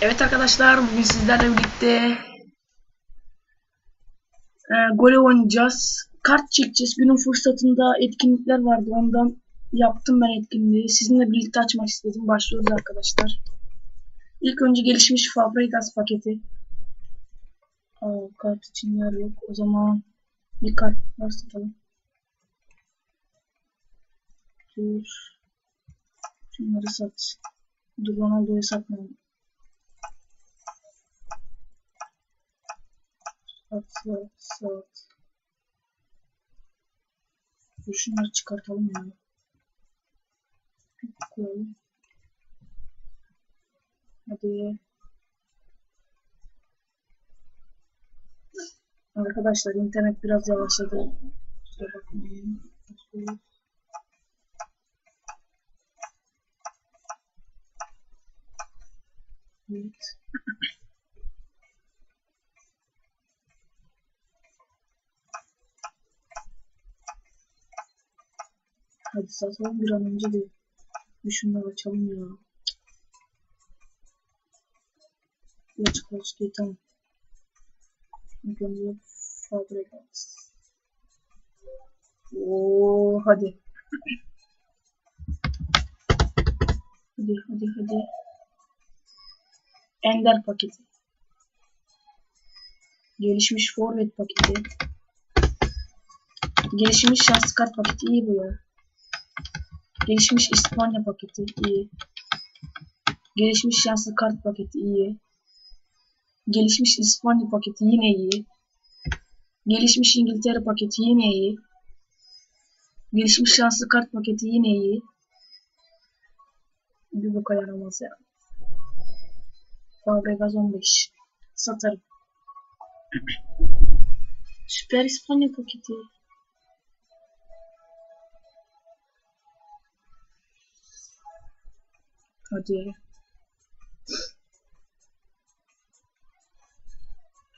Evet arkadaşlar bugün sizlerle birlikte e, gole oynayacağız. Kart çekeceğiz. Günün fırsatında etkinlikler vardı. Ondan yaptım ben etkinliği. Sizinle birlikte açmak istedim. Başlıyoruz arkadaşlar. İlk önce gelişmiş Fabregas paketi. Aa, kart için yer yok. O zaman bir kart var satalım. Dur. Şunları sat. Dur Ronaldo'yu satmayalım. Sat sat. Dur şunları çıkartalım ya. Koyalım. Hadi. Arkadaşlar internet biraz yavaşladı. Kusura bakmayın. Evet. Hadi satalım bir an önce de. Bir şunları açalım ya. Yaç kaç değil tamam. İlk önce Fabregas. Oo hadi. hadi hadi hadi. Ender paketi. Gelişmiş forvet paketi. Gelişmiş şans kart paketi iyi bu ya. Gelişmiş İspanya paketi iyi. Gelişmiş şanslı kart paketi iyi. Gelişmiş İspanya paketi yine iyi. Gelişmiş İngiltere paketi yine iyi. Gelişmiş şanslı kart paketi yine iyi. Bir boka yaramaz ya. Fabregas 15. Satarım. Süper İspanya paketi. Hadi.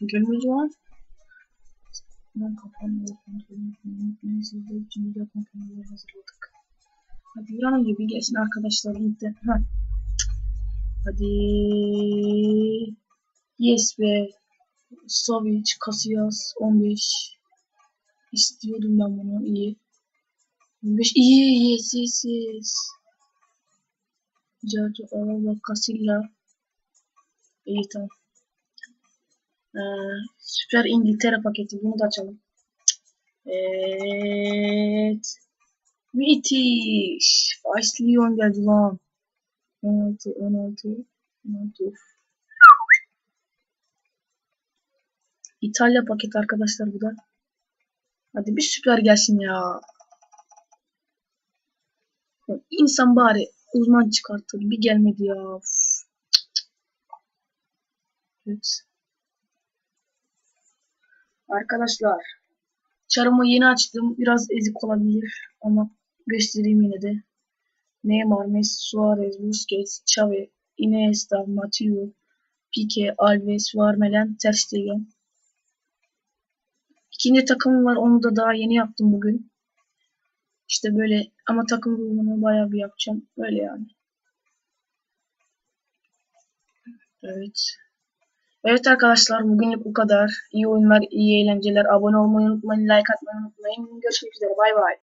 Gülmüş var. Ben kapanmıyor. Sizde için hazırladık. Hadi bir an bir gelsin arkadaşlar. Ha. Hadi. Yes be. Savic, Casillas 15. İstiyordum ben bunu. iyi. 15 iyi. Yes yes yes. Caco, Araba, Casilla. İyi tamam. Ee, Süper İngiltere paketi. Bunu da açalım. Evet. Müthiş. Ice Leon geldi lan. 16, 16, 16. İtalya paketi arkadaşlar bu da. Hadi bir süper gelsin ya. İnsan bari uzman çıkartır. Bir gelmedi ya. Evet. Arkadaşlar. Çarımı yeni açtım. Biraz ezik olabilir. Ama göstereyim yine de. Neymar, Messi, Suarez, Busquets, Xavi, Iniesta, Matteo, Pique, Alves, Varmelen, Ter Stegen. İkinci takımım var. Onu da daha yeni yaptım bugün. İşte böyle ama takım kurulumunu bayağı bir yapacağım. Öyle yani. Evet. Evet arkadaşlar bugünlük bu kadar. İyi oyunlar, iyi eğlenceler. Abone olmayı unutmayın, like atmayı unutmayın. Görüşmek üzere. Bay bay.